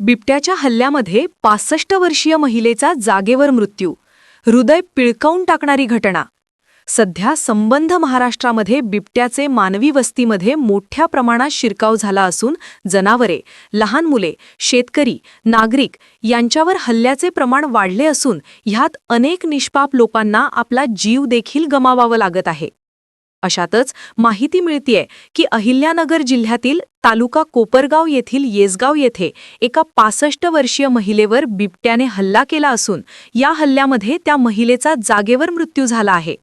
बिबट्याच्या हल्ल्यामध्ये पासष्ट वर्षीय महिलेचा जागेवर मृत्यू. हृदय पिळकावून टाकणारी घटना. सध्या संबंध महाराष्ट्रामध्ये बिबट्याचे मानवी वस्तीमध्ये मोठ्या प्रमाणात शिरकाव झाला असून जनावरे लहान मुले शेतकरी नागरिक यांच्यावर हल्ल्याचे प्रमाण वाढले असून ह्यात अनेक निष्पाप लोकांना आपला जीव देखील गमावावा लागत आहे. अशातच माहिती मिळतीये की अहिल्यानगर जिल्ह्यातील तालुका कोपरगाव येथील येसगाव येथे एका पासष्ट वर्षीय महिलेवर बिबट्याने हल्ला केला असून या हल्ल्यामध्ये त्या महिलेचा जागेवर मृत्यू झाला आहे.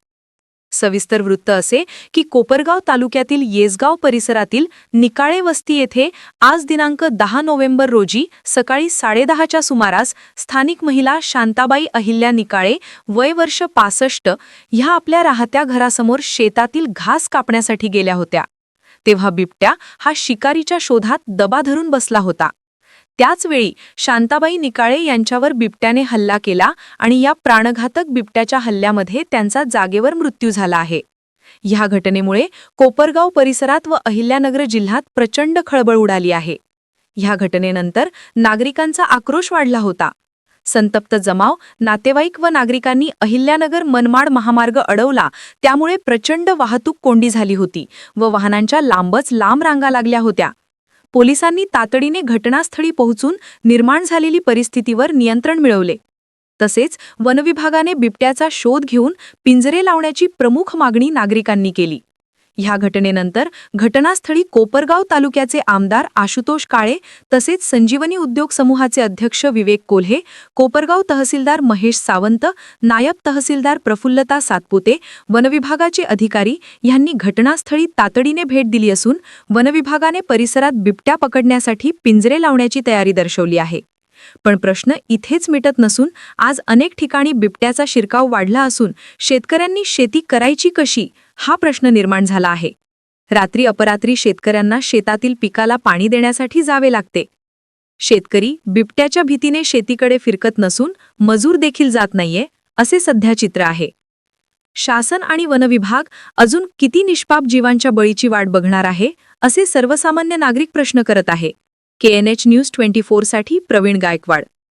सविस्तर वृत्त असे की कोपरगाव तालुक्यातील येसगाव परिसरातील निकाळे वस्ती येथे आज दिनांक दहा नोव्हेंबर रोजी सकाळी साडेदहाच्या सुमारास स्थानिक महिला शांताबाई अहिल्या निकाळे वय वर्ष पासष्ट ह्या आपल्या राहत्या घरासमोर शेतातील घास कापण्यासाठी गेल्या होत्या. तेव्हा बिबट्या हा शिकारीच्या शोधात दबा धरून बसला होता. त्याचवेळी शांताबाई निकाळे यांच्यावर बिबट्याने हल्ला केला आणि या प्राणघातक बिबट्याच्या हल्ल्यामध्ये त्यांचा जागेवर मृत्यू झाला आहे. ह्या घटनेमुळे कोपरगाव परिसरात व अहिल्यानगर जिल्ह्यात प्रचंड खळबळ उडाली आहे. ह्या घटनेनंतर नागरिकांचा आक्रोश वाढला होता. संतप्त जमाव नातेवाईक व नागरिकांनी अहिल्यानगर मनमाड महामार्ग अडवला त्यामुळे प्रचंड वाहतूक कोंडी झाली होती व वाहनांच्या लांबच लांब रांगा लागल्या होत्या. पोलिसांनी तातडीने घटनास्थळी पोहोचून निर्माण झालेली परिस्थितीवर नियंत्रण मिळवले. तसेच वनविभागाने बिबट्याचा शोध घेऊन पिंजरे लावण्याची प्रमुख मागणी नागरिकांनी केली. ह्या घटनेनंतर घटनास्थळी कोपरगाव तालुक्याचे आमदार आशुतोष काळे तसेच संजीवनी उद्योग समूहाचे अध्यक्ष विवेक कोल्हे कोपरगाव तहसीलदार महेश सावंत नायब तहसीलदार प्रफुल्लता सातपुते वनविभागाचे अधिकारी यांनी घटनास्थळी तातडीने भेट दिली असून वनविभागाने परिसरात बिबट्या पकडण्यासाठी पिंजरे लावण्याची तयारी दर्शवली आहे. पण प्रश्न इथेच मिटत नसून आज अनेक ठिकाणी बिबट्याचा शिरकाव वाढला असून शेतकऱ्यांनी शेती करायची कशी हा प्रश्न निर्माण झाला आहे. रात्री अपरात्री शेतकऱ्यांना शेतातील पिकाला पाणी देण्यासाठी जावे लागते. शेतकरी बिबट्याच्या भीतीने शेतीकडे फिरकत नसून मजूर देखील जात नाहीये असे सध्या चित्र आहे. शासन आणि वनविभाग अजून किती निष्पाप जीवांच्या बळीची वाट बघणार आहे असे सर्वसामान्य नागरिक प्रश्न करत आहे. केएनएच न्यूज ट्वेंटी फोरसाठी प्रवीण गायकवाड.